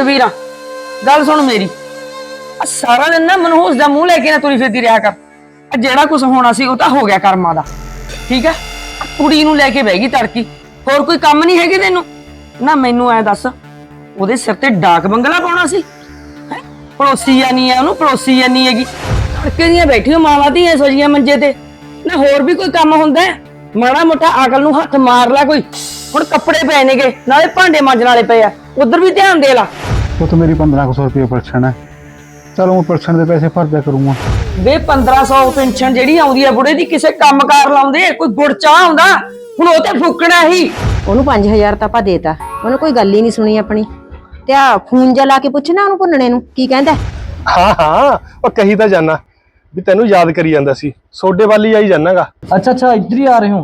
ਸੁਖਵੀਰਾ ਗੱਲ ਸੁਣ ਮੇਰੀ। ਆ ਸਾਰਾ ਦਿਨ ਨਾ ਮਨਹੂਸ ਦਾ ਮੂੰਹ ਲੈ ਕੇ ਨਾ ਤੁਰੀ ਫਿਰਦੀ ਰਿਹਾ ਕਰ। ਆ ਜਿਹੜਾ ਕੁਝ ਹੋਣਾ ਸੀ ਉਹ ਤਾਂ ਹੋ ਗਿਆ ਕਰਮਾਂ ਦਾ। ਠੀਕ ਹੈ? ਆਹ ਕੁੜੀ ਨੂੰ ਲੈ ਕੇ ਬਹਿ ਗਈ ਤੜਕੀ। ਹੋਰ ਕੋਈ ਕੰਮ ਨਹੀਂ ਹੈਗੇ ਤੈਨੂੰ? ਨਾ ਮੈਨੂੰ ਐ ਦੱਸ, ਉਹਦੇ ਸਿਰ ਤੇ ਡਾਕ ਬੰਗਲਾ ਪਾਉਣਾ ਸੀ? ਹੈਂ? ਪੜੋਸੀ ਜਾਨੀ ਆ ਉਹਨੂੰ, ਪੜੋਸੀ ਜਾਨੀ ਹੈਗੀ? ਤੜਕੇ ਦੀਆਂ ਬੈਠੀਆਂ ਮਾਵਾਂ ਧੀਆਂ ਸਜੀਆਂ ਮੰਜੇ ਤੇ। ਨਾ ਹੋਰ ਵੀ ਕੋਈ ਕੰਮ ਹੁੰਦਾ ਹੈ? ਮਾੜਾ ਮੋਟਾ ਅਕਲ ਨੂੰ ਹੱਥ ਮਾਰ ਲੈ ਕੋਈ। ਹੁਣ ਕੱਪੜੇ ਪਏ ਨੇਗੇ, ਨਾਲੇ ਭਾਂਡੇ ਮਾਂਜਣ ਵਾਲੇ ਪਏ ਆ। ਉਧਰ ਵੀ ਧਿਆਨ ਦੇ ਲਾ। ਉਹ ਤਾਂ ਮੇਰੀ 1500 ਰੁਪਏ ਪਰਸਨ ਹੈ। ਚਲੋ ਮੈਂ ਪਰਸਨ ਦੇ ਪੈਸੇ ਭਰ ਦਿਆ ਕਰੂੰਗਾ। ਵੇ 1500 ਪੈਨਸ਼ਨ ਜਿਹੜੀ ਆਉਂਦੀ ਆ ਬੁੜੇ ਦੀ ਕਿਸੇ ਕੰਮਕਾਰ ਲਾਉਂਦੇ ਕੋਈ ਗੁੜ ਚਾਹ ਆਉਂਦਾ ਹੁਣ ਉਹ ਤੇ ਫੂਕਣਾ ਹੀ। ਉਹਨੂੰ 5000 ਤਾਂ ਆਪਾਂ ਦੇਤਾ। ਉਹਨੇ ਕੋਈ ਗੱਲ ਹੀ ਨਹੀਂ ਸੁਣੀ ਆਪਣੀ। ਤੇ ਆ ਫੋਨ ਜਾ ਲਾ ਕੇ ਪੁੱਛਣਾ ਉਹਨੂੰ ਭੁੰਨਣੇ ਨੂੰ ਕੀ ਕਹਿੰਦਾ? ਹਾਂ ਹਾਂ ਉਹ ਕਹੀ ਤਾਂ ਜਾਨਾ ਵੀ ਤੈਨੂੰ ਯਾਦ ਕਰੀ ਜਾਂਦਾ ਸੀ। ਸੋਡੇ ਵਾਲੀ ਆਈ ਜਾਨਾਗਾ ਅੱਛਾ ਅੱਛਾ ਇੱਧਰ ਹੀ ਆ ਰਹੇ ਹੋ।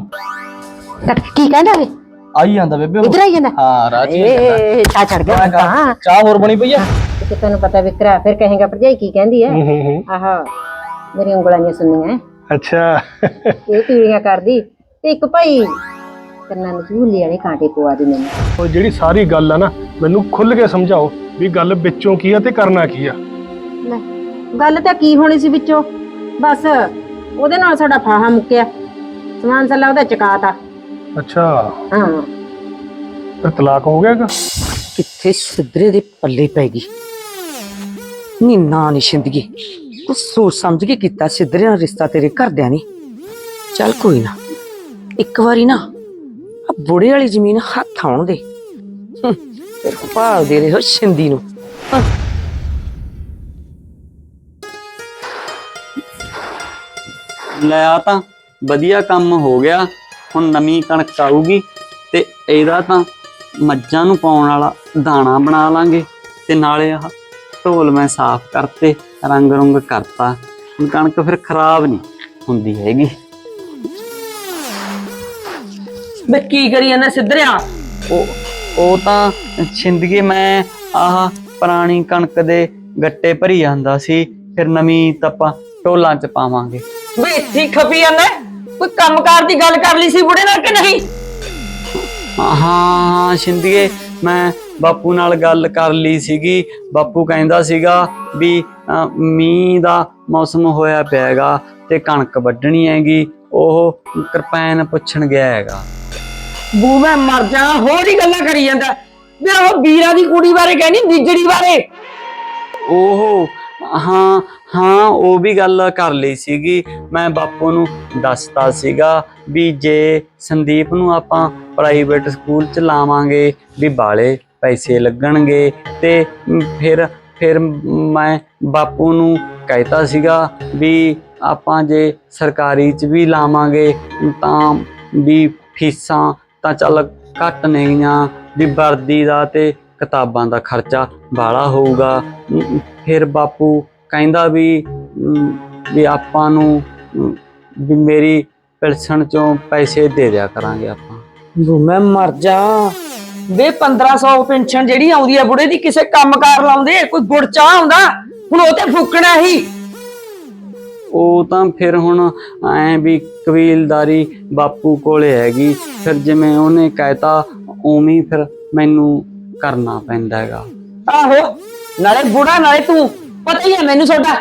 ਕੀ ਕਹਿੰਦਾ ਵੇ ਆਈ ਜਾਂਦਾ ਬੇਬੇ ਉਹ। ਇਧਰ ਆਈ ਜਾਂਦਾ? ਹਾਂ ਰਾਜੀ ਏ ਚਾ ਚੜ ਗਿਆ। ਹਾਂ। ਚਾਹ ਹੋਰ ਬਣੀ ਪਈ ਆ? ਤੇ ਤੈਨੂੰ ਪਤਾ ਵਿਕਰਾ ਫਿਰ ਕਹੇਗਾ ਭਰਜਾਈ ਕੀ ਕਹਿੰਦੀ ਹੈ ਹੂੰ ਹੂੰ ਹੂੰ। ਆਹ ਮੇਰੀ ਉਂਗਲਾਂ ਨਹੀਂ ਸੁਣਨੀਆਂ ਅੱਛਾ। ਇਹ ਪੀੜੀਆਂ ਕਰਦੀ। ਤੇ ਇੱਕ ਭਾਈ ਕੰਨਾਂ ਨੂੰ ਝੂਲੀ ਵਾਲੇ ਕਾਂਟੇ ਪਵਾ ਦੇ ਮੈਨੂੰ ਉਹ ਜਿਹੜੀ ਸਾਰੀ ਗੱਲ ਆ ਨਾ ਮੈਨੂੰ ਖੁੱਲ ਕੇ ਸਮਝਾਓ ਵੀ ਗੱਲ ਵਿੱਚੋਂ ਕੀ ਆ ਤੇ ਕਰਨਾ ਕੀ ਆ। ਲੈ ਗੱਲ ਤਾਂ ਕੀ ਹੋਣੀ ਸੀ ਵਿੱਚੋਂ? ਬਸ ਉਹਦੇ ਨਾਲ ਸਾਡਾ ਫਾਹਾ ਮੁੱਕਿਆ। ਸਮਾਨ ਸੱਲਾ ਉਹਦਾ ਚਕਾਤਾ। ਅੱਛਾ। ਹਾਂ। ਫਿਰ ਤਲਾਕ ਹੋ ਗਿਆਗਾ ਕਿੱਥੇ ਸਿੱਧਰੇ ਦੇ ਪੱਲੇ ਪੈ ਗਈ। ਨੀ ਨਾ ਨੀ ਜ਼ਿੰਦਗੀ ਕੁਛ ਸੋਚ ਸਮਝ ਕੇ ਕੀਤਾ ਸਿੱਧਰੇ ਨਾਲ ਰਿਸ਼ਤਾ ਤੇਰੇ ਘਰਦਿਆਂ ਨੇ। ਚੱਲ ਕੋਈ ਨਾ ਇੱਕ ਵਾਰੀ ਨਾ ਆ ਬੁੜੇ ਵਾਲੀ ਜ਼ਮੀਨ ਹੱਥ ਆਉਣ ਦੇ। ਹੂੰ, ਫਿਰ ਭਾਲ ਦੇ ਰਹੋ ਸਿੰਦੀ ਨੂੰ। ਹਾਂ। ਲੈ ਆ ਤਾਂ ਵਧੀਆ ਕੰਮ ਹੋ ਗਿਆ। ਹੁਣ ਨਵੀਂ ਕਣਕ ਆਊਗੀ ਤੇ ਇਹਦਾ ਤਾਂ ਮੱਝਾਂ ਨੂੰ ਪਾਉਣ ਵਾਲਾ ਦਾਣਾ ਬਣਾ ਲਾਂਗੇ ਤੇ ਨਾਲੇ ਆਹ ਢੋਲ ਮੈਂ ਸਾਫ਼ ਕਰਤੇ ਰੰਗ ਰੁੰਗ ਕਰਤਾ। ਹੁਣ ਕਣਕ ਫਿਰ ਖਰਾਬ ਨਹੀਂ ਹੁੰਦੀ ਹੈਗੀ। ਕੀ ਕਰੀ ਜਾਂਦਾ ਸਿੱਧਰਿਆ? ਉਹ ਉਹ ਤਾਂ ਛਿੰਦਗੇ ਮੈਂ ਆਹ ਪੁਰਾਣੀ ਕਣਕ ਦੇ ਗੱਟੇ ਭਰੀ ਜਾਂਦਾ ਸੀ ਫਿਰ ਨਵੀਂ ਤਪਾ ਢੋਲਾਂ ਚ ਪਾਵਾਂਗੇ। ਵੇ ਇੱਥੇ ਖਪੀ ਜਾਂਦਾ? ਕੋਈ ਕੰਮਕਾਰ ਦੀ ਗੱਲ ਕਰ ਲਈ ਸੀ ਬੁੜੇ ਨਾਲ ਕਿ ਨਹੀਂ? ਹਾਂ ਸ਼ਿੰਦੀਏ ਮੈਂ ਬਾਪੂ ਨਾਲ ਗੱਲ ਕਰ ਲਈ ਸੀਗੀ। ਬਾਪੂ ਕਹਿੰਦਾ ਸੀਗਾ ਵੀ ਮੀਂਹ ਦਾ ਮੌਸਮ ਹੋਇਆ ਪਿਆਗਾ ਤੇ ਕਣਕ ਵੱਢਣੀ ਹੈਗੀ ਉਹ ਕਿਰਪਾਨ ਪੁੱਛਣ ਗਿਆ ਹੈਗਾ। ਬੂ ਮੈਂ ਮਰ ਜਾ ਹੋਰ ਹੀ ਗੱਲਾਂ ਕਰੀ ਜਾਂਦਾ। ਵੇ ਉਹ ਵੀਰਾ ਦੀ ਕੁੜੀ ਬਾਰੇ ਕਹਿੰਦੀ ਨਿਜੜੀ ਬਾਰੇ। ਉਹ ਹਾਂ ਹਾਂ, ਉਹ ਵੀ ਗੱਲ ਕਰ ਲਈ ਸੀਗੀ। ਮੈਂ ਬਾਪੂ ਨੂੰ ਦੱਸਤਾ ਸੀਗਾ ਵੀ ਜੇ ਸੰਦੀਪ ਨੂੰ ਆਪਾਂ ਪ੍ਰਾਈਵੇਟ ਸਕੂਲ ਚ ਲਾਵਾਂਗੇ ਵੀ ਬਾਲੇ ਪੈਸੇ ਲੱਗਣਗੇ ਤੇ ਫਿਰ ਫਿਰ ਮੈਂ ਬਾਪੂ ਨੂੰ ਕਹਿਤਾ ਸੀਗਾ ਵੀ ਆਪਾਂ ਜੇ ਸਰਕਾਰੀ ਚ ਵੀ ਲਾਵਾਂਗੇ ਤਾਂ ਵੀ ਫੀਸਾਂ ਤਾਂ ਚੱਲ ਘੱਟ ਨੇਗੀਆਂ, ਵੀ ਵਰਦੀ ਦਾ ਤੇ ਕਿਤਾਬਾਂ ਦਾ ਖਰਚਾ ਬਾਲਾ ਹੋਊਗਾ। ਫਿਰ ਬਾਪੂ ਕਹਿੰਦਾ ਵੀ ਵੀ ਆਪਾਂ ਨੂੰ ਵੀ ਮੇਰੀ ਪੈਨਸ਼ਨ ਚੋਂ ਪੈਸੇ ਦੇ ਦਿਆ ਕਰਾਂਗੇ ਆਪਾਂ। ਬੂ ਮੈਂ ਮਰ ਜਾ। ਵੇ 1500 ਪੈਨਸ਼ਨ ਜਿਹੜੀ ਆਉਂਦੀ ਆ ਬੁੜੇ ਦੀ ਕਿਸੇ ਕੰਮਕਾਰ ਲਾਉਂਦੇ ਕੋਈ ਗੁੜ ਚਾਹ ਆਉਂਦਾ ਹੁਣ ਉਹ ਤੇ ਫੂਕਣਾ ਹੀ। ਉਹ ਤਾਂ ਫਿਰ ਹੁਣ ਐ ਵੀ ਕਬੀਲਦਾਰੀ ਬਾਪੂ ਕੋਲੇ ਹੈਗੀ ਫਿਰ ਜਿਵੇਂ ਉਹਨੇ ਕਹਿਤਾ ਉਵੇਂ ਫਿਰ ਮੈਨੂੰ ਕਰਨਾ ਪੈਂਦਾ ਹੈਗਾ। ਆਹੋ ਨਾਲੇ ਬੁੜਾ ਨਾਲੇ ਤੂੰ ਪਤਾ ਹੀ ਹੈ ਮੈਨੂੰ ਤੁਹਾਡਾ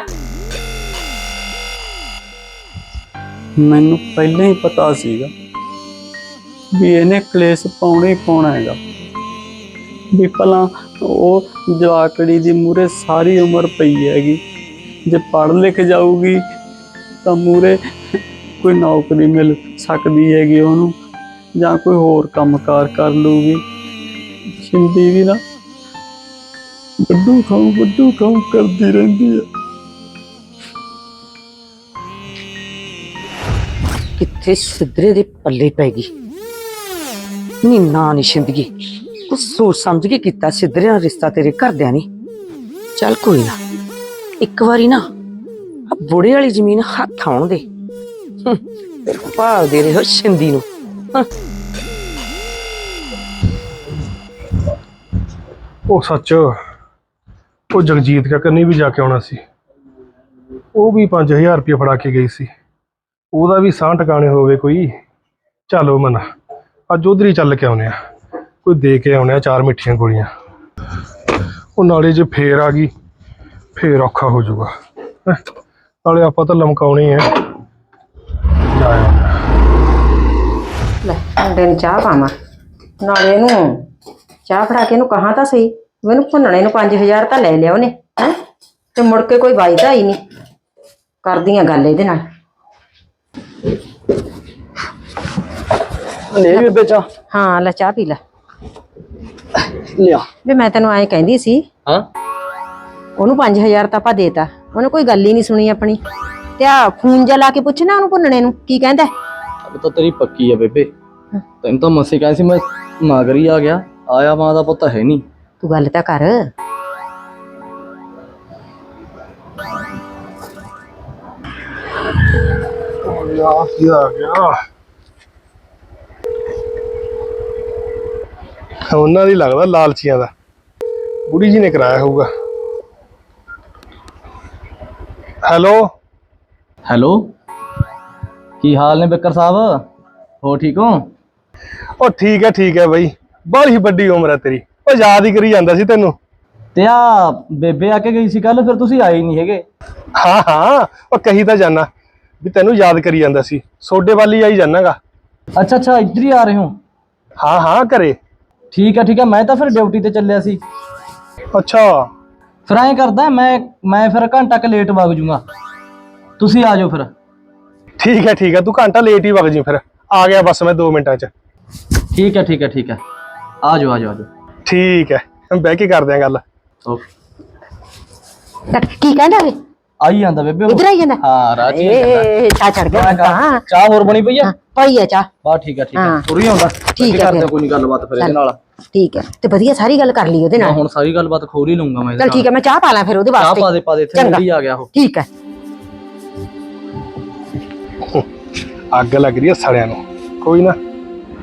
ਮੈਨੂੰ ਪਹਿਲਾਂ ਹੀ ਪਤਾ ਸੀਗਾ ਵੀ ਇਹਨੇ ਕਲੇਸ਼ ਪਾਉਣਾ ਹੀ ਪਾਉਣਾ ਹੈਗਾ। ਵੀ ਭਲਾ ਉਹ ਜਵਾਕੜੀ ਦੀ ਮੂਰੇ ਸਾਰੀ ਉਮਰ ਪਈ ਹੈਗੀ। ਜੇ ਪੜ੍ਹ ਲਿਖ ਜਾਊਗੀ ਤਾਂ ਮੂਰੇ ਕੋਈ ਨੌਕਰੀ ਮਿਲ ਸਕਦੀ ਹੈਗੀ ਉਹਨੂੰ ਜਾਂ ਕੋਈ ਹੋਰ ਕੰਮਕਾਰ ਕਰ ਲੂਗੀ ਸ਼ਿੰਦੀ ਵੀ ਨਾ ਵੱਡੂ ਖਾਉ ਵੱਡੂ ਖਾਉ ਕਰਦੀ ਰਹਿੰਦੀ ਹੈ ਕਿੱਥੇ ਸਿੱਧਰੇ ਦੇ ਪੱਲੇ ਪੈ ਗਈ। ਨੀ ਨਾ ਨੀ ਜ਼ਿੰਦਗੀ ਕੁਛ ਸੋਚ ਸਮਝ ਕੇ ਕੀਤਾ ਸਿੱਧਰੇ ਨਾਲ ਰਿਸ਼ਤਾ ਤੇਰੇ ਘਰਦਿਆਂ ਨੇ। ਚੱਲ ਕੋਈ ਨਾ ਇੱਕ ਵਾਰੀ ਨਾ ਆ ਬੁੜੇ ਵਾਲੀ ਜ਼ਮੀਨ ਹੱਥ ਆਉਣ ਦੇ। ਹੂੰ, ਫਿਰ ਭਾਲ ਦੇ ਰਹੋ ਸਿੰਦੀ ਨੂੰ। ਹਾਂ। ਉਹ ਸੱਚ ਉਹ ਜਗਜੀਤ ਕਾ ਕੰਨੀ ਵੀ ਜਾ ਕੇ ਆਉਣਾ ਸੀ। ਉਹ ਵੀ 5000 ਰੁਪਏ ਫੜਾ ਕੇ ਗਈ ਸੀ। ਉਹਦਾ ਵੀ ਸਾਹ ਟਿਕਾਣੇ ਹੋਵੇ ਕੋਈ। ਚਲੋ ਮਨ। ਅੱਜ ਉਧਰ ਹੀ ਚੱਲ ਕੇ ਆਉਨੇ ਆ। ਕੋਈ ਦੇ ਕੇ ਆਉਨੇ ਆ ਚਾਰ ਮਿੱਠੀਆਂ ਗੋਲੀਆਂ। ਉਹ ਨਾਲੇ ਜੇ ਫੇਰ ਆ ਗਈ, ਫੇਰ ਔਖਾ ਹੋ ਜਾਊਗਾ। ਨਾਲੇ ਆਪਾਂ ਤਾਂ ਲਮਕਾਉਣੀ ਹੈ ਆ। ਲੈ ਮੁੰਡੇ ਨੂੰ ਚਾਹ ਪਾਵਾਂ। ਨਾਲੇ ਇਹਨੂੰ ਚਾਹ ਫੜਾ ਕੇ ਇਹਨੂੰ ਕਹਾਂ ਤਾਂ ਸਹੀ। ਮੈਨੂੰ ਭੁੰਨਣੇ ਨੂੰ 5000 ਤਾਂ ਲੈ ਲਿਆ ਉਹਨੇ ਹੈ? ਤੇ ਮੁੜ ਕੇ ਕੋਈ ਵਾਇਦਾ ਹੀ ਨਹੀਂ ਕਰਦੀਆਂ ਗੱਲ ਇਹਦੇ ਨਾਲ। ਲੈ ਬੇਬੇ ਚਾ ਹਾਂ ਲੈ ਚਾਹ ਪੀ ਲੈ। ਲਿਆ। ਵੀ ਮੈਂ ਤੈਨੂੰ ਐਂ ਕਹਿੰਦੀ ਸੀ ਹਾਂ। ਉਹਨੂੰ 5000 ਤਾਂ ਆਪਾਂ ਦੇਤਾ ਉਹਨੇ ਕੋਈ ਗੱਲ ਹੀ ਨਹੀਂ ਸੁਣੀ ਆਪਣੀ। ਤੇ ਆ ਫੋਨ ਜਾ ਲਾ ਕੇ ਪੁੱਛ ਨਾ ਉਹਨੂੰ ਭੁੰਨਣੇ ਨੂੰ ਕੀ ਕਹਿੰਦਾ ਅਬ ਤਾਂ ਤੇਰੀ ਪੱਕੀ ਆ ਬੇਬੇ। ਤੈਨੂੰ ਤਾਂ ਮਸੇ ਕਹਿੰਦੀ ਸੀ ਮੈਂ ਨਾਗਰੀ ਆ ਗਿਆ ਆਇਆ ਮਾਂ ਦਾ ਪੁੱਤ ਹੈ ਨਹੀਂ। ਤੂੰ ਗੱਲ ਤਾਂ ਕਰ। ਆ ਕੀ ਆ ਗਿਆ ਉਹਨਾਂ ਦੀ ਲੱਗਦਾ ਲਾਲਚੀਆਂ ਦਾ। ਬੁੜੀ ਜੀ ਨੇ ਕਰਾਇਆ ਹੋਊਗਾ। ਹੈਲੋ? ਹੈਲੋ? ਕੀ ਹਾਲ ਨੇ ਬੱਕਰ ਸਾਹਿਬ? ਹੋ ਠੀਕ ਹੋ? ਉਹ ਠੀਕ ਹੈ ਠੀਕ ਹੈ ਬਈ। ਬੜੀ ਵੱਡੀ ਉਮਰ ਹੈ ਤੇਰੀ। ਉਹ ਯਾਦ ਹੀ ਕਰੀ ਜਾਂਦਾ ਸੀ ਤੈਨੂੰ। ਤੇ ਆ ਬੇਬੇ ਆ ਕੇ ਗਈ ਸੀ ਕੱਲ ਫਿਰ ਤੁਸੀਂ ਆਏ ਨਹੀਂ ਹੈਗੇ। ਹਾਂ ਹਾਂ ਉਹ ਕਹੀ ਤਾਂ ਜਾਨਾ ਵੀ ਤੈਨੂੰ ਯਾਦ ਕਰੀ ਜਾਂਦਾ ਸੀ। ਸੋਡੇ ਵਾਲੀ ਆਈ ਜਾਨਾਗਾ ਅੱਛਾ ਅੱਛਾ ਇੱਧਰ ਹੀ ਆ ਰਹੇ ਹੋ। ਹਾਂ ਹਾਂ ਕਰੇ ਠੀਕ ਹੈ ਠੀਕ ਹੈ ਮੈਂ ਤਾਂ ਫਿਰ ਡਿਊਟੀ ਤੇ ਚੱਲਿਆ ਸੀ। ਅੱਛਾ। ਫਿਰ ਐਂ ਕਰਦਾ ਮੈਂ ਮੈਂ ਫਿਰ ਘੰਟਾ ਕ ਲੇਟ ਵਗ ਜੂਗਾ। ਤੁਸੀਂ ਆ ਜਾਓ ਫਿਰ। ਠੀਕ ਹੈ ਠੀਕ ਹੈ ਤੂੰ ਘੰਟਾ ਲੇਟ ਹੀ ਵਗ ਜੀ ਫਿਰ। ਆ ਗਿਆ ਬਸ ਮੈਂ 2 ਮਿੰਟਾਂ 'ਚ। ਠੀਕ ਹੈ ਠੀਕ ਹੈ ਠੀਕ ਹੈ ਆ ਜਾਓ ਆ ਜਾਓ ਆ ਜਾਓ। ਠੀਕ ਹੈ। ਬਹਿ ਕੇ ਕਰਦੇ ਆਂ ਗੱਲ। ਓਕੇ। ਤਾਂ ਕੀ ਕਹਿੰਦਾ ਵੇ ਆਈ ਜਾਂਦਾ ਬੇਬੇ। ਇਧਰ ਆਈ ਜਾਂਦਾ? ਹਾਂ ਰਾਜੀ ਏ ਚਾਹ ਚੜ ਗਿਆ। ਤਾਂ ਚਾਹ ਹੋਰ ਬਣੀ ਪਈ ਆ? ਪਈ ਆ ਚਾਹ। ਬਾ ਠੀਕ ਹੈ ਠੀਕ ਹੈ। ਹਾਂ। ਤੁਰੀ ਆਉਂਦਾ ਠੀਕ ਹੈ ਕਰਦੇ। ਕੋਈ ਨਹੀਂ ਗੱਲਬਾਤ ਫਿਰ ਇਹਦੇ ਨਾਲ। ਠੀਕ ਹੈ ਤੇ ਵਧੀਆ ਸਾਰੀ ਗੱਲ ਕਰ ਲਈ ਉਹਦੇ ਨਾਲ। ਹੁਣ ਸਾਰੀ ਗੱਲਬਾਤ ਖੋਲ ਹੀ ਲਊਂਗਾ ਮੈਂ ਚਲ ਠੀਕ ਹੈ ਮੈਂ ਚਾਹ ਪਾ ਲਾਂ ਫਿਰ ਉਹਦੇ ਚਾਹ ਵਾਸਤੇ। ਪਾ ਦੇ ਪਾ ਦੇ ਇੱਥੇ। ਵੀ ਆ ਗਿਆ ਉਹ। ਠੀਕ ਹੈ ਅੱਗ ਲੱਗ ਰਹੀ ਹੈ ਸੜਿਆਂ ਨੂੰ। ਕੋਈ ਨਾ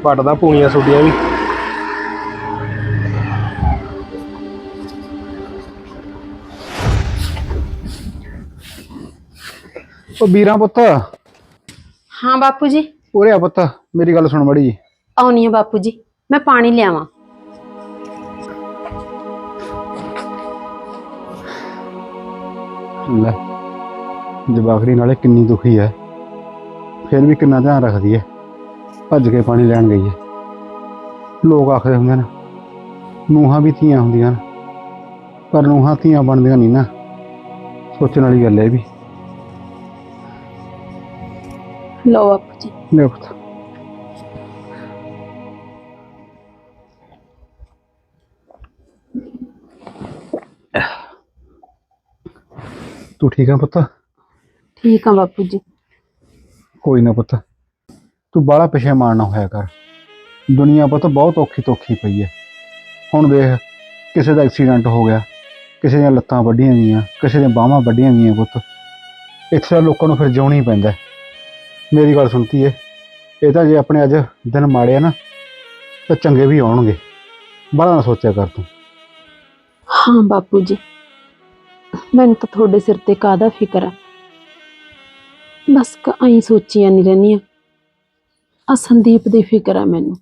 ਵੱਟਦਾ ਪੂਣੀਆਂ ਛੁੱਡੀਆਂ ਵੀ। ਉਹ ਵੀਰਾਂ ਪੁੱਤ। ਹਾਂ ਬਾਪੂ ਜੀ। ਉਰੇ ਆ ਪੁੱਤ ਮੇਰੀ ਗੱਲ ਸੁਣ ਮੜੀ ਆਉਣੀ ਆ ਬਾਪੂ ਜੀ ਮੈਂ ਪਾਣੀ ਲਿਆਵਾਂ। ਲੈ ਜਵਾਖੜੀ ਨਾਲੇ ਕਿੰਨੀ ਦੁਖੀ ਹੈ ਫਿਰ ਵੀ ਕਿੰਨਾ ਧਿਆਨ ਰੱਖਦੀ ਹੈ ਭੱਜ ਕੇ ਪਾਣੀ ਲੈਣ ਗਈ ਹੈ ਲੋਕ ਆਖਦੇ ਹੁੰਦੇ ਨੇ ਨੂੰਹਾਂ ਵੀ ਧੀਆਂ ਹੁੰਦੀਆਂ ਨੇ। ਪਰ ਨੂੰਹਾਂ ਧੀਆਂ ਬਣਦੀਆਂ ਨਹੀਂ ਨਾ। ਸੋਚਣ ਵਾਲੀ ਗੱਲ ਹੈ ਇਹ ਵੀ। ਲਓ ਬਾਪੂ ਜੀ ਲੈ ਪੁੱਤ ਤੂੰ ਠੀਕ ਆ ਪੁੱਤ ਠੀਕ ਆ ਬਾਪੂ ਜੀ ਕੋਈ ਨਾ ਪੁੱਤ ਤੂੰ ਬਾਹਲਾ ਪਛੇਮਾਨ ਨਾ ਹੋਇਆ ਕਰ ਦੁਨੀਆ ਪੁੱਤ ਬਹੁਤ ਔਖੀ ਤੋਖੀ ਪਈ ਹੈ ਹੁਣ ਦੇਖ ਕਿਸੇ ਦਾ ਐਕਸੀਡੈਂਟ ਹੋ ਗਿਆ ਕਿਸੇ ਦੀਆਂ ਲੱਤਾਂ ਵੱਡੀਆਂ ਗਈਆਂ ਕਿਸੇ ਦੀਆਂ ਬਾਹਾਂ ਵੱਡੀਆਂ ਗਈਆਂ ਪੁੱਤ ਇੱਥੇ ਤਾਂ ਲੋਕਾਂ ਨੂੰ ਫਿਰ ਜਿਉਣਾ ਹੀ ਪੈਂਦਾ ਹੈ। ਮੇਰੀ ਗੱਲ ਸੁਣਤੀ ਏ ਇਹ ਤਾਂ ਜੇ ਆਪਣੇ ਅੱਜ ਦਿਨ ਮਾੜੇ ਆ ਨਾ, ਤਾਂ ਚੰਗੇ ਵੀ ਆਉਣਗੇ। ਬੜਾ ਨਾ ਸੋਚਿਆ ਕਰ ਤੂੰ। ਹਾਂ ਬਾਪੂ ਜੀ, ਮੈਨੂੰ ਤਾਂ ਤੁਹਾਡੇ ਸਿਰ ਤੇ ਕਾਦਾ ਫਿਕਰ ਆ। ਬਸ ਕਹੀਂ ਸੋਚੀਆਂ ਨਹੀਂ ਰਹਿੰਦੀਆਂ। ਆ ਸੰਦੀਪ ਦੀ ਫਿਕਰ ਆ ਮੈਨੂੰ।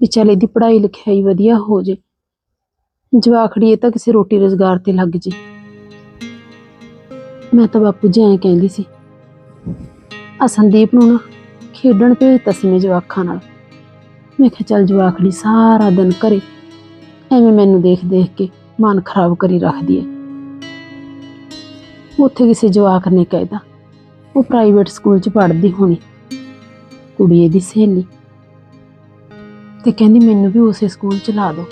ਵੀ ਚੱਲ ਇਹਦੀ ਪੜ੍ਹਾਈ ਲਿਖਾਈ ਵਧੀਆ ਹੋ ਜੇ। ਜਵਾਖੜੀ ਇਹ ਤਾਂ ਕਿਸੇ ਰੋਟੀ ਰੋਜ਼ਗਾਰ ਤੇ ਲੱਗ ਜੇ। ਮੈਂ ਤਾਂ ਬਾਪੂ ਜੀ ਐਂ ਕਹਿੰਦੀ ਸੀ ਆ ਸੰਦੀਪ ਨੂੰ ਨਾ ਖੇਡਣ ਭੇਜਤਾ ਤਸਮੇ ਮੈਂ ਜਵਾਖਾਂ ਨਾਲ। ਮੈਂ ਕਿਹਾ, ਚੱਲ ਜਵਾਖੜੀ ਸਾਰਾ ਦਿਨ ਘਰੇ। ਐਵੇਂ ਮੈਨੂੰ ਦੇਖ ਦੇਖ ਕੇ ਮਨ ਖਰਾਬ ਕਰੀ ਰੱਖਦੀ ਹੈ ਉੱਥੇ ਕਿਸੇ ਜਵਾਕ ਨੇ ਕਹਿਦਾ ਉਹ ਪ੍ਰਾਈਵੇਟ ਸਕੂਲ 'ਚ ਪੜ੍ਹਦੀ ਹੋਣੀ, ਕੁੜੀ ਇਹਦੀ ਸਹੇਲੀ। ਤੇ ਕਹਿੰਦੀ, ਮੈਨੂੰ ਵੀ ਉਸੇ ਸਕੂਲ 'ਚ ਲਾ ਦਿਓ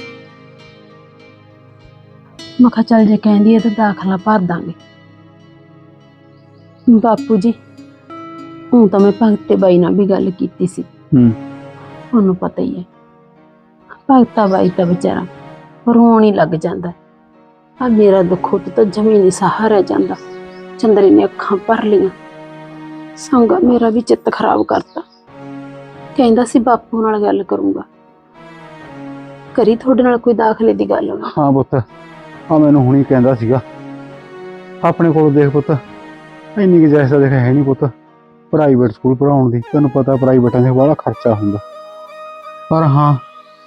ਮੈਂ ਕਿਹਾ, ਚੱਲ ਜੇ ਕਹਿੰਦੀ ਹੈ ਤਾਂ ਦਾਖਲਾ ਭਰ ਦਾਂਗੇ। ਬਾਪੂ ਜੀ ਹੁਣ ਤਾਂ ਮੈਂ ਭਗਤ ਤੇ ਬਾਈ ਨਾਲ ਵੀ ਗੱਲ ਕੀਤੀ ਸੀ। ਹੂੰ। ਤੁਹਾਨੂੰ ਪਤਾ ਹੀ ਹੈ। ਭਗਤਾ ਬਾਈ ਤਾਂ ਵਿਚਾਰਾ ਰੋਣ ਹੀ ਲੱਗ ਜਾਂਦਾ। ਆ ਮੇਰਾ ਦੁੱਖ ਉਹ ਤਾਂ ਜ਼ਮੀਨੀ ਸਹਾਰਾ ਜਾਂਦਾ। ਚੰਦਰੀ ਨੇ ਅੱਖਾਂ ਭਰ ਲੀਆਂ ਸੰਗਾ ਮੇਰਾ ਵੀ ਚਿੱਤ ਖਰਾਬ ਕਰਤਾ। ਕਹਿੰਦਾ ਸੀ ਬਾਪੂ ਨਾਲ ਗੱਲ ਕਰੂੰਗਾ। ਕਰੀ ਤੁਹਾਡੇ ਨਾਲ ਕੋਈ ਦਾਖਲੇ ਦੀ ਗੱਲ ਹੋਵੇ। ਹਾਂ ਪੁੱਤ। ਆ ਮੈਨੂੰ ਹੁਣੀ ਕਹਿੰਦਾ ਸੀਗਾ। ਆਪਣੇ ਕੋਲ ਦੇਖ ਪੁੱਤ। ਇੰਨੀ ਕਿ ਜਾਇਸਾ ਦੇਖ ਹੈ ਨਹੀਂ ਪੁੱਤ। ਪ੍ਰਾਈਵੇਟ ਸਕੂਲ ਪੜਾਉਣ ਦੀ। ਤੈਨੂੰ ਪਤਾ ਪ੍ਰਾਈਵੇਟਾਂ 'ਚ ਬੜਾ ਖਰਚਾ ਹੁੰਦਾ। ਪਰ ਹਾਂ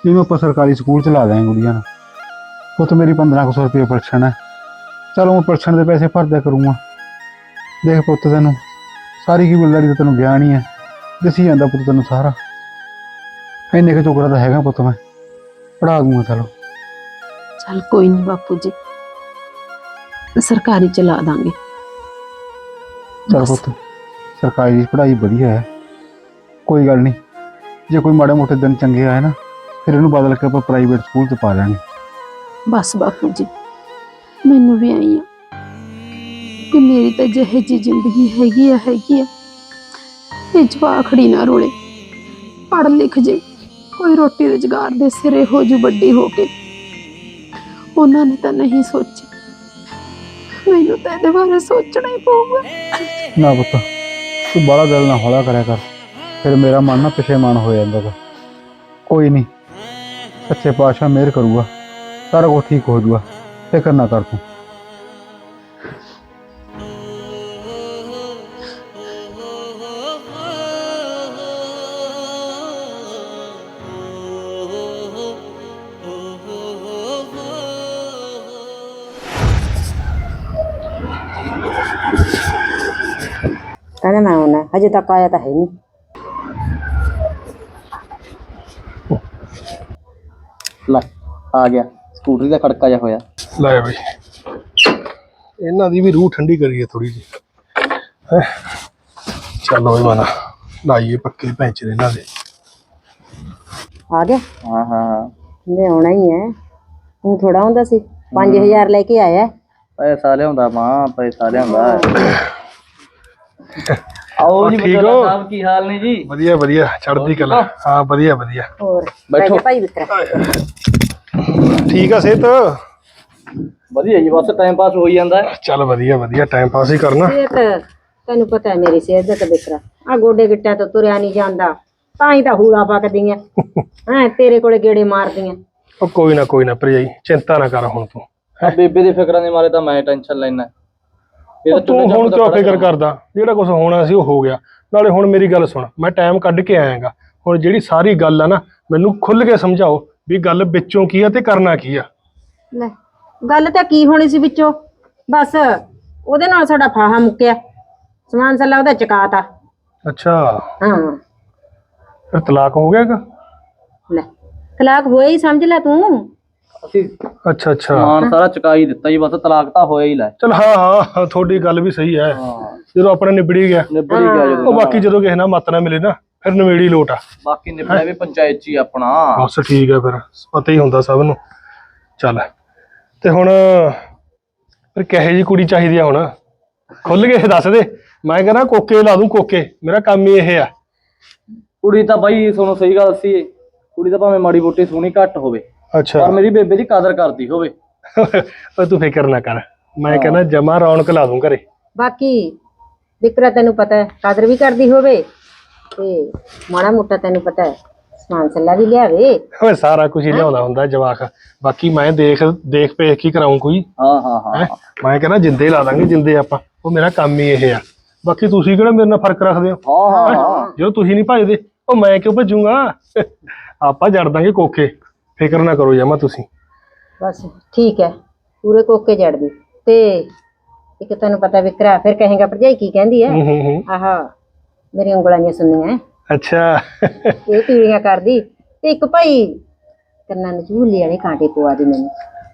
ਇਹਨੂੰ ਆਪਾਂ ਸਰਕਾਰੀ ਸਕੂਲ ਚ ਲਾ ਦਿਆਂਗੇ ਕੁੜੀਆਂ ਨੂੰ। ਉਹ ਤਾਂ ਮੇਰੀ 1500 ਰੁਪਏ ਪਰਸਨ ਹੈ। ਚਲੋ ਮੈਂ ਪਰਸਨ ਦੇ ਪੈਸੇ ਭਰਦਿਆ ਕਰੂੰਗਾ। ਦੇਖ ਪੁੱਤ ਤੈਨੂੰ ਸਾਰੀ ਕੀ ਬਿਲਦਾਰੀ ਤਾਂ ਤੈਨੂੰ ਗਿਆਨ ਹੀ ਹੈ। ਦਿਸੀ ਜਾਂਦਾ ਪੁੱਤ ਤੈਨੂੰ ਸਾਰਾ। ਇੰਨੇ ਕੁ ਚੁਕੜਾ ਤਾਂ ਹੈਗਾ ਪੁੱਤ ਮੈਂ। ਪੜਾ ਦੂੰਗਾ ਚਲੋ। ਚੱਲ ਕੋਈ ਨਹੀਂ ਬਾਪੂ ਜੀ। ਸਰਕਾਰੀ ਚਲਾ ਦਾਂਗੇ। ਚਲ। ਪੁੱਤ। ਸਰਕਾਰੀ ਦੀ ਪੜ੍ਹਾਈ ਵਧੀਆ ਹੈ। ਕੋਈ ਗੱਲ ਨਹੀਂ ਜੇ ਕੋਈ ਮਾੜੇ ਮੋਟੇ ਦਿਨ ਚੰਗੇ ਆਏ ਨਾ ਫਿਰ ਇਹਨੂੰ ਬਦਲ ਕੇ ਆਪਾਂ ਪ੍ਰਾਈਵੇਟ ਸਕੂਲ 'ਚ ਪਾ ਲਾਂਗੇ। ਬਸ ਬਾਪੂ ਜੀ ਮੈਨੂੰ ਵੀ ਆਈ ਆ ਕਿ ਮੇਰੀ ਤਾਂ ਜਿਹੇ ਜੀ ਜ਼ਿੰਦਗੀ ਹੈਗੀ ਆ ਹੈਗੀ ਆ ਇਹ ਜਵਾਖੜੀ ਨਾ ਰੋਲੇ। ਪੜ ਲਿਖ ਜੇ ਕੋਈ ਰੋਟੀ ਰੁਜ਼ਗਾਰ ਦੇ ਸਿਰੇ ਹੋ ਜੂ ਵੱਡੀ ਹੋ ਕੇ। ਉਹਨਾਂ ਨੇ ਤਾਂ ਨਹੀਂ ਸੋਚੀ ਮੈਨੂੰ ਤਾਂ ਇਹਦੇ ਬਾਰੇ ਸੋਚਣਾ ਹੀ ਪਊਗਾ। ਨਾ ਪੁੱਤ। ਤੂੰ ਬਾਹਲਾ ਦਿਲ ਨਾ ਹੌਲਾ ਕਰਿਆ ਕਰ। ਫਿਰ ਮੇਰਾ ਮਨ ਨਾ ਪਛੇਮਾਨ ਹੋ ਜਾਂਦਾ ਵਾ ਕੋਈ ਨਹੀਂ, ਸੱਚੇ ਪਾਤਸ਼ਾਹ ਮਿਹਰ ਕਰੂਗਾ, ਸਾਰਾ ਕੁਝ ਠੀਕ ਹੋ ਜਾਊਗਾ, ਫਿਕਰ ਨਾ ਕਰ ਤੂੰ। ਹਜੇ ਤੱਕ ਆਇਆ ਤਾਂ ਹੈ ਨਹੀਂ। ਲੈ ਆ ਗਿਆ। ਸਕੂਟਰੀ ਦਾ ਖੜਕਾ ਜਿਹਾ ਹੋਇਆ। ਲੈ ਬਈ। ਇਹਨਾਂ ਦੀ ਵੀ ਰੂਹ ਠੰਡੀ ਕਰੀਏ ਥੋੜੀ ਜੀ ਚਲੋ ਇਹ ਮਨਾ ਲਾਈਏ ਪੱਕੇ ਪੈਂਚਰ ਇਹਨਾਂ ਦੇ। ਆ ਗਿਆ? ਹਾਂ ਹਾਂ ਹਾਂ। ਮੈਂ ਆਉਣਾ ਹੀ ਹੈ। ਤੂੰ ਥੋੜਾ ਹੁੰਦਾ ਸੀ। 5000 ਲੈ ਕੇ ਆਇਆ। ਪੈਸਾ ਲਿਆਉਂਦਾ ਮਾਂ ਪੈਸਾ ਲਿਆਉਂਦਾ। ਆਓ ਜੀ ਠੀਕ ਬਤਲਾ ਹੋ? ਸਾਹਿਬ ਕੀ ਹਾਲ ਨੇ ਜੀ? ਵਧੀਆ ਵਧੀਆ ਚੜ੍ਹਦੀ ਕਲਾ। ਹਾਂ ਵਧੀਆ ਵਧੀਆ। ਹੋਰ ਬੈਠੋ। ਬੈਠੋ ਭਾਈ ਵਿਕਰਾ ਠੀਕ ਆ ਸਿਹਤ? ਵਧੀਆ ਜੀ ਬਸ ਟਾਈਮ ਪਾਸ ਹੋਈ ਜਾਂਦਾ ਹੈ। ਚੱਲ ਵਧੀਆ ਵਧੀਆ ਟਾਈਮ ਪਾਸ ਹੀ ਕਰਨਾ। ਸਿਹਤ ਤੈਨੂੰ ਪਤਾ ਹੈ ਮੇਰੀ ਸਿਹਤ ਦਾ ਤਾਂ ਆ ਗੋਡੇ ਗਿੱਟਿਆਂ ਤੋਂ ਤੁਰਿਆ ਨਹੀਂ ਜਾਂਦਾ। ਤਾਂ ਹੀ ਤਾਂ ਹੂੜਾ ਪੱਕਦੀਆਂ। ਹਾਂ ਤੇਰੇ ਕੋਲੇ ਗੇੜੇ ਮਾਰਦੀਆਂ। ਉਹ ਕੋਈ ਨਾ ਕੋਈ ਨਾ ਭਰਜਾਈ ਚਿੰਤਾ ਨਾ ਕਰ ਹੁਣ ਤੂੰ। ਆ ਬੇਬੇ ਦੇ ਫਿਕਰਾਂ ਦੇ ਮਾਰੇ ਤਾਂ ਮੈਂ ਟੈਨਸ਼ਨ ਲੈਣਾ ਉਹ ਤਾਂ ਹੁਣ ਕਿਉਂ ਫਿਕਰ ਕਰਦਾ? ਜਿਹੜਾ ਕੁਝ ਹੋਣਾ ਸੀ ਉਹ ਹੋ ਗਿਆ। ਨਾਲੇ ਹੁਣ ਮੇਰੀ ਗੱਲ ਸੁਣ ਮੈਂ ਟਾਈਮ ਕੱਢ ਕੇ ਆਇਆਗਾ। ਹੁਣ ਜਿਹੜੀ ਸਾਰੀ ਗੱਲ ਆ ਨਾ ਮੈਨੂੰ ਖੁੱਲ ਕੇ ਸਮਝਾਓ ਵੀ ਗੱਲ ਵਿੱਚੋਂ ਕੀ ਆ ਤੇ ਕਰਨਾ ਕੀ ਆ। ਲੈ ਗੱਲ ਤਾਂ ਕੀ ਹੋਣੀ ਸੀ ਵਿੱਚੋਂ? ਬਸ ਉਹਦੇ ਨਾਲ ਸਾਡਾ ਫਾਹਾ ਮੁੱਕਿਆ। ਸਮਾਨ ਸੱਲਾ ਉਹਦਾ ਚਕਾਤਾ। ਅੱਛਾ। ਹਾਂ। ਫਿਰ ਤਲਾਕ ਹੋ ਗਿਆਗਾ ਲੈ ਤਲਾਕ ਹੋਇਆ ਹੀ ਸਮਝ ਲੈ ਤੂੰ। ਅਸੀਂ ਅੱਛਾ ਅੱਛਾ। ਸਮਾਨ ਸਾਰਾ ਚੁਕਾਈ ਦਿੱਤਾ ਜੀ ਬਸ ਤਲਾਕ ਤਾਂ ਹੋਇਆ ਹੀ ਲੈ। ਚਲ ਹਾਂ ਹਾਂ ਤੁਹਾਡੀ ਗੱਲ ਵੀ ਸਹੀ ਹੈ। ਹਾਂ। ਜਦੋਂ ਆਪਣਾ ਨਿਬੜੀ ਗਿਆ। ਨਿਬੜ ਹੀ ਗਿਆ ਜਦੋਂ। ਉਹ ਬਾਕੀ ਜਦੋਂ ਕਿਸੇ ਨਾਲ ਮਤ ਨਾ ਮਿਲੇ ਨਾ ਫਿਰ ਨਵੇੜੀ ਲੋਟ ਆ। ਬਾਕੀ ਨਿਬੜਿਆ ਵੀ ਪੰਚਾਇਤ ਚ ਹੀ ਆਪਣਾ। ਬਸ ਠੀਕ ਆ ਫਿਰ ਪਤਾ ਹੀ ਹੁੰਦਾ ਸਭ ਨੂੰ। ਚੱਲ। ਤੇ ਹੁਣ ਫਿਰ ਕਿਹੋ ਜੀ ਕੁੜੀ ਚਾਹੀਦੀ ਆ ਹੁਣ? ਖੁੱਲ ਕੇ ਦੱਸ ਦੇ। ਮੈਂ ਕਹਿੰਦਾ ਕੋਕੇ ਲਾ ਦੂੰ ਕੋਕੇ। ਮੇਰਾ ਕੰਮ ਹੀ ਇਹ ਆ। ਕੁੜੀ ਤਾਂ ਬਾਈ ਤੁਹਾਨੂੰ ਸਹੀ ਗੱਲ ਸੀ ਕੁੜੀ ਤਾਂ ਭਾਵੇਂ ਮਾੜੀ ਮੋਟੀ ਸੋਹਣੀ ਘੱਟ ਹੋਵੇ। ਅੱਛਾ। ਪਰ ਮੇਰੀ ਬੇਬੇ ਦੀ ਕਦਰ ਕਰਦੀ ਹੋਵੇ। ਉਹ ਤੂੰ ਫਿਕਰ ਨਾ ਕਰ। ਮੈਂ ਕਹਿੰਦਾ ਜਮਾ ਰੌਣਕ ਲਾ ਦੂੰ ਘਰੇ। ਬਾਕੀ ਵਿਕਰਾ ਤੈਨੂੰ ਪਤਾ ਹੈ ਕਦਰ ਵੀ ਕਰਦੀ ਹੋਵੇ ਤੇ ਮਾੜਾ ਮੋਟਾ ਤੈਨੂੰ ਪਤਾ ਹੈ ਸਮਾਨ ਸੱਲਾ ਵੀ ਲਿਆਵੇ। ਓਏ ਸਾਰਾ ਕੁਝ ਹੀ ਲਿਆਉਂਦਾ ਹੁੰਦਾ ਜਵਾਕ। ਬਾਕੀ ਮੈਂ ਦੇਖ ਦੇਖ ਪੇਖ ਕੀ ਕਰਾਉਂ ਕੋਈ। ਹਾਂ ਹਾਂ ਹਾਂ। ਹੈਂ? ਮੈਂ ਕਹਿੰਦਾ ਜਿੰਦੇ ਲਾ ਦਾਂਗੇ ਜਿੰਦੇ ਆਪਾਂ। ਉਹ ਮੇਰਾ ਕੰਮ ਹੀ ਇਹ ਆ। ਬਾਕੀ ਤੁਸੀਂ ਕਿਹੜਾ ਮੇਰੇ ਨਾਲ ਫ਼ਰਕ ਰੱਖਦੇ ਹੋ? ਹਾਂ ਹਾਂ ਹਾਂ। ਤੁਸੀਂ ਨਹੀਂ ਭਜਦੇ ਉਹ ਮੈਂ ਕਿਉਂ ਭਜੂਗਾ? ਆਪਾਂ ਜੜ ਦਾਂਗੇ ਕੋਕੇ ਫਿਕਰ ਨਾ ਕਰੋ ਜਮਾ ਤੁਸੀਂ। ਬਸ ਠੀਕ ਹੈ। ਪੂਰੇ ਕੋਕੇ ਜੜਦੀ ਤੇ ਇੱਕ ਤੈਨੂੰ ਪਤਾ ਵਿਕਰਾ ਫਿਰ ਕਹੇਗਾ ਭਰਜਾਈ ਕੀ ਕਹਿੰਦੀ ਹੈ? ਹੂੰ ਹੂੰ ਹੂੰ। ਆਹਾ ਮੇਰੀਆਂ ਉਂਗਲਾਂ ਨਹੀਂ ਸੁਣਨੀਆਂ ਅੱਛਾ। ਇਹ ਪੀੜੀਆਂ ਕਰਦੀ। ਤੇ ਇੱਕ ਭਾਈ ਕੰਨਾਂ ਨੂੰ ਝੂਲੀ ਵਾਲੇ ਕਾਂਟੇ ਪਵਾ ਦੀ ਮੈਨੂੰ।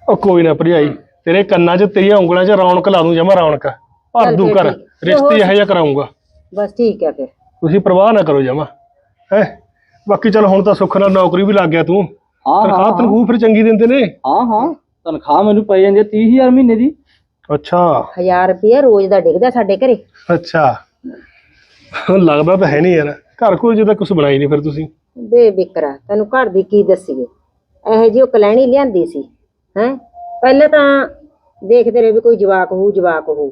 ਉਹ ਕੋਈ ਨਾ ਭਰਜਾਈ ਤੇਰੇ ਕੰਨਾਂ 'ਚ ਤੇਰੀਆਂ ਉਂਗਲਾਂ 'ਚ ਰੌਣਕ ਲਾ ਦੂੰ ਜਮਾ ਰੌਣਕ। ਭਰ ਚੱਲ ਦੂੰ ਫਿਰ ਕਰ ਠੀਕ। ਰਿਸ਼ਤੇ ਇਹੋ ਜਿਹਾ ਕਰਾਉਂਗਾ। ਬਸ ਠੀਕ ਹੈ ਫਿਰ। ਤੁਸੀਂ ਪਰਵਾਹ ਨਾ ਕਰੋ ਜਮਾ। ਹੈ? ਬਾਕੀ ਚਲ ਹੁਣ ਤਾਂ ਸੁੱਖ ਨਾਲ ਨੌਕਰੀ ਵੀ ਲੱਗ ਗਿਆ ਤੂੰ। ਹਾਂ ਤਨਖਾਹ ਹਾਂ। ਤਨਖੂਹ ਫਿਰ ਚੰਗੀ ਦਿੰਦੇ ਨੇ? ਹਾਂ ਹਾਂ। ਤਨਖਾਹ ਮੈਨੂੰ ਪਈ ਜਾਂਦੀ ਹੈ 30000 ਮਹੀਨੇ ਦੀ। ਅੱਛਾ। 1000 ਰੁਪਏ ਰੋਜ਼ ਦਾ ਡਿੱਗਦਾ ਸਾਡੇ ਘਰੇ। ਅੱਛਾ। ਲੱਗਦਾ ਤਾਂ ਹੈ ਨਹੀਂ ਯਾਰ। ਘਰ ਕੋਈ ਜਿਹਦਾ ਕੁਝ ਬਣਾਈ ਨਹੀਂ ਫਿਰ ਤੁਸੀਂ। ਬੇ ਬਿਕਰਾ ਤੈਨੂੰ ਘਰ ਦੀ ਕੀ ਦੱਸੀਏ? ਇਹੋ ਜਿਹੀ ਉਹ ਕਲੈਣੀ ਲਿਆਂਦੀ ਸੀ ਹੈ? ਪਹਿਲੇ ਤਾਂ ਦੇਖਦੇ ਰਹੇ ਵੀ ਕੋਈ ਜਵਾਕ ਹੋਊ ਜਵਾਕ ਹੋਊ